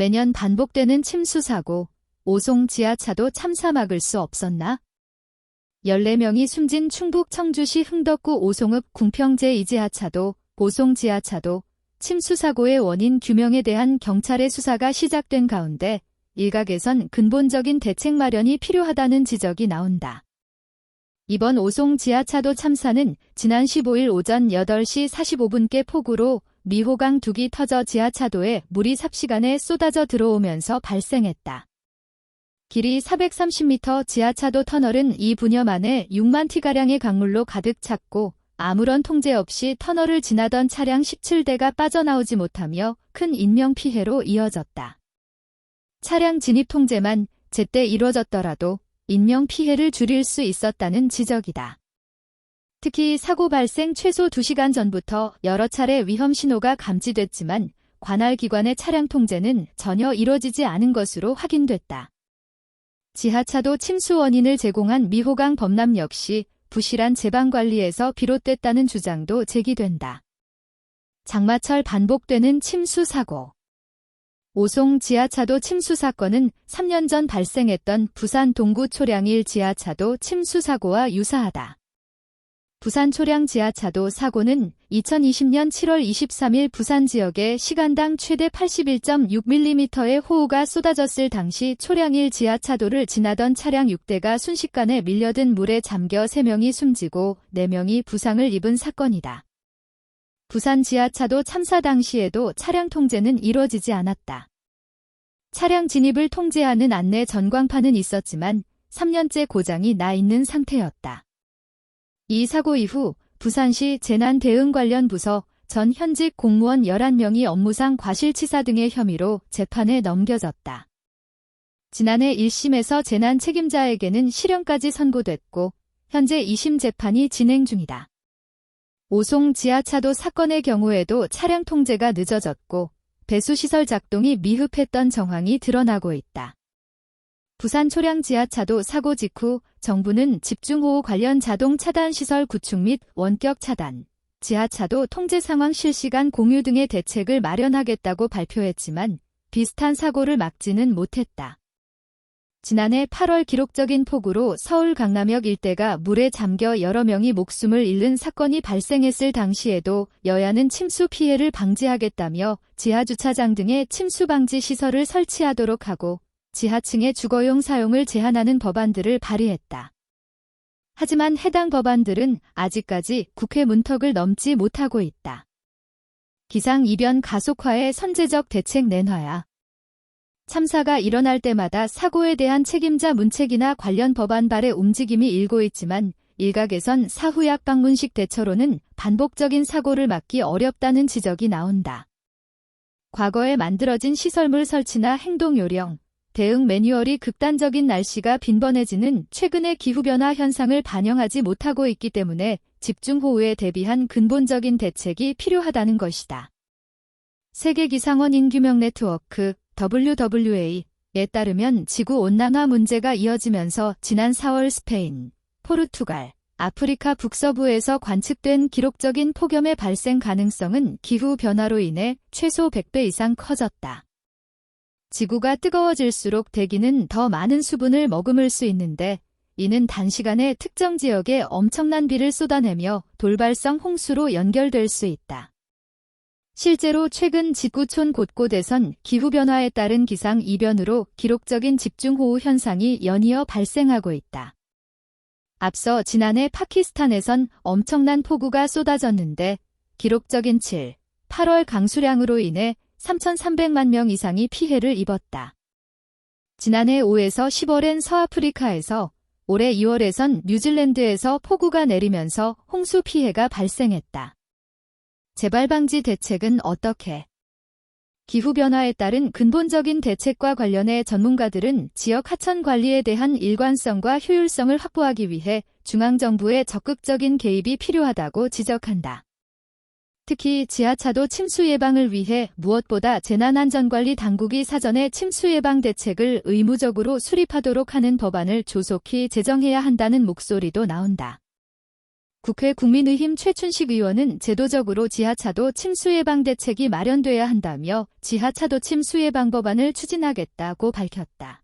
매년 반복되는 침수 사고, 오송 지하차도 참사 막을 수 없었나? 14명이 숨진 충북 청주시 흥덕구 오송읍 궁평 제2지하차도, 오송 지하차도, 침수 사고의 원인 규명에 대한 경찰의 수사가 시작된 가운데 일각에선 근본적인 대책 마련이 필요하다는 지적이 나온다. 이번 오송 지하차도 참사는 지난 15일 오전 8시 45분께 폭우로 미호강 둑이 터져 지하차도에 물이 삽시간에 쏟아져 들어오면서 발생했다. 길이 430m 지하차도 터널은 이 분여 만에 6만 티가량의 강물로 가득 찼고 아무런 통제 없이 터널을 지나던 차량 17대가 빠져나오지 못하며 큰 인명피해로 이어졌다. 차량 진입 통제만 제때 이루어졌더라도 인명 피해를 줄일 수 있었다는 지적이다. 특히 사고 발생 최소 2시간 전부터 여러 차례 위험 신호가 감지됐지만 관할 기관의 차량 통제는 전혀 이뤄지지 않은 것으로 확인됐다. 지하차도 침수 원인을 제공한 미호강 범람 역시 부실한 제방 관리에서 비롯됐다는 주장도 제기된다. 장마철 반복되는 침수 사고 오송 지하차도 침수 사건은 3년 전 발생했던 부산 동구 초량일 지하차도 침수 사고와 유사하다. 부산 초량 지하차도 사고는 2020년 7월 23일 부산 지역에 시간당 최대 81.6mm의 호우가 쏟아졌을 당시 초량일 지하차도를 지나던 차량 6대가 순식간에 밀려든 물에 잠겨 3명이 숨지고 4명이 부상을 입은 사건이다. 부산 지하차도 참사 당시에도 차량 통제는 이루어지지 않았다. 차량 진입을 통제하는 안내 전광판은 있었지만 3년째 고장이 나 있는 상태였다. 이 사고 이후 부산시 재난 대응 관련 부서 전 현직 공무원 11명이 업무상 과실치사 등의 혐의로 재판에 넘겨졌다. 지난해 1심에서 재난 책임자에게는 실형까지 선고됐고 현재 2심 재판이 진행 중이다. 오송 지하차도 사건의 경우에도 차량 통제가 늦어졌고 배수시설 작동이 미흡했던 정황이 드러나고 있다. 부산 초량 지하차도 사고 직후 정부는 집중호우 관련 자동 차단 시설 구축 및 원격 차단, 지하차도 통제 상황 실시간 공유 등의 대책을 마련하겠다고 발표했지만 비슷한 사고를 막지는 못했다. 지난해 8월 기록적인 폭우로 서울 강남역 일대가 물에 잠겨 여러 명이 목숨을 잃는 사건이 발생했을 당시에도 여야는 침수 피해를 방지하겠다며 지하주차장 등의 침수 방지 시설을 설치하도록 하고 지하층의 주거용 사용을 제한하는 법안들을 발의했다. 하지만 해당 법안들은 아직까지 국회 문턱을 넘지 못하고 있다. 기상 이변 가속화의 선제적 대책 내놔야 참사가 일어날 때마다 사고에 대한 책임자 문책이나 관련 법안 발의 움직임이 일고 있지만 일각에선 사후약 방문식 대처로는 반복적인 사고를 막기 어렵다는 지적이 나온다. 과거에 만들어진 시설물 설치나 행동 요령, 대응 매뉴얼이 극단적인 날씨가 빈번해지는 최근의 기후변화 현상을 반영하지 못하고 있기 때문에 집중호우에 대비한 근본적인 대책이 필요하다는 것이다. 세계기상원 인규명 네트워크 WWA에 따르면 지구 온난화 문제가 이어지면서 지난 4월 스페인, 포르투갈, 아프리카 북서부에서 관측된 기록적인 폭염의 발생 가능성은 기후변화로 인해 최소 100배 이상 커졌다. 지구가 뜨거워질수록 대기는 더 많은 수분을 머금을 수 있는데 이는 단시간에 특정 지역에 엄청난 비를 쏟아내며 돌발성 홍수로 연결될 수 있다. 실제로 최근 지구촌 곳곳에선 기후변화에 따른 기상 이변으로 기록적인 집중호우 현상이 연이어 발생하고 있다. 앞서 지난해 파키스탄에선 엄청난 폭우가 쏟아졌는데 기록적인 7, 8월 강수량으로 인해 3,300만 명 이상이 피해를 입었다. 지난해 5에서 10월엔 서아프리카에서 올해 2월에선 뉴질랜드에서 폭우가 내리면서 홍수 피해가 발생했다. 재발 방지 대책은 어떻게? 기후변화에 따른 근본적인 대책과 관련해 전문가들은 지역 하천 관리에 대한 일관성과 효율성을 확보하기 위해 중앙정부의 적극적인 개입이 필요하다고 지적한다. 특히 지하차도 침수 예방을 위해 무엇보다 재난안전관리 당국이 사전에 침수 예방 대책을 의무적으로 수립하도록 하는 법안을 조속히 제정해야 한다는 목소리도 나온다. 국회 국민의힘 최춘식 의원은 제도적으로 지하차도 침수 예방 대책이 마련돼야 한다며 지하차도 침수 예방 법안을 추진하겠다고 밝혔다.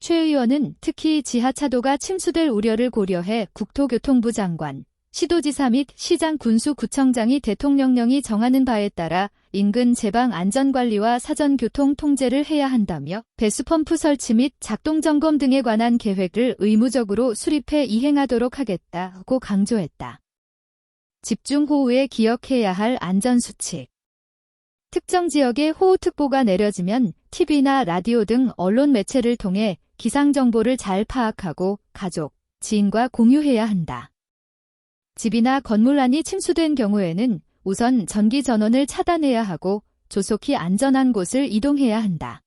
최 의원은 특히 지하차도가 침수될 우려를 고려해 국토교통부 장관, 시도지사 및 시장 군수구청장이 대통령령이 정하는 바에 따라 인근 제방 안전관리와 사전 교통 통제를 해야 한다며 배수펌프 설치 및 작동 점검 등에 관한 계획을 의무적으로 수립해 이행하도록 하겠다고 강조했다. 집중호우에 기억해야 할 안전수칙 특정 지역에 호우특보가 내려지면 TV나 라디오 등 언론 매체를 통해 기상정보를 잘 파악하고 가족, 지인과 공유해야 한다. 집이나 건물 안이 침수된 경우에는 우선 전기 전원을 차단해야 하고 조속히 안전한 곳을 이동해야 한다.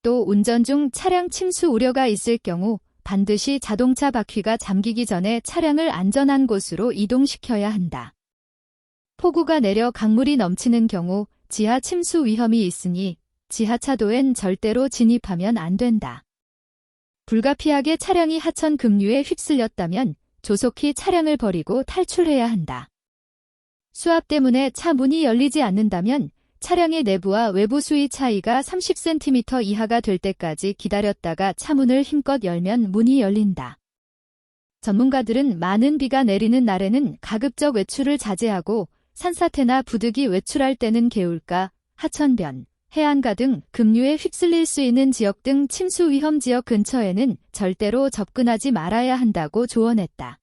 또 운전 중 차량 침수 우려가 있을 경우 반드시 자동차 바퀴가 잠기기 전에 차량을 안전한 곳으로 이동시켜야 한다. 폭우가 내려 강물이 넘치는 경우 지하 침수 위험이 있으니 지하차도엔 절대로 진입하면 안 된다. 불가피하게 차량이 하천 급류에 휩쓸렸다면 조속히 차량을 버리고 탈출해야 한다. 수압 때문에 차 문이 열리지 않는다면 차량의 내부와 외부 수위 차이가 30cm 이하가 될 때까지 기다렸다가 차 문을 힘껏 열면 문이 열린다. 전문가들은 많은 비가 내리는 날에는 가급적 외출을 자제하고 산사태나 부득이 외출할 때는 개울가, 하천변, 해안가 등 급류에 휩쓸릴 수 있는 지역 등 침수 위험 지역 근처에는 절대로 접근하지 말아야 한다고 조언했다.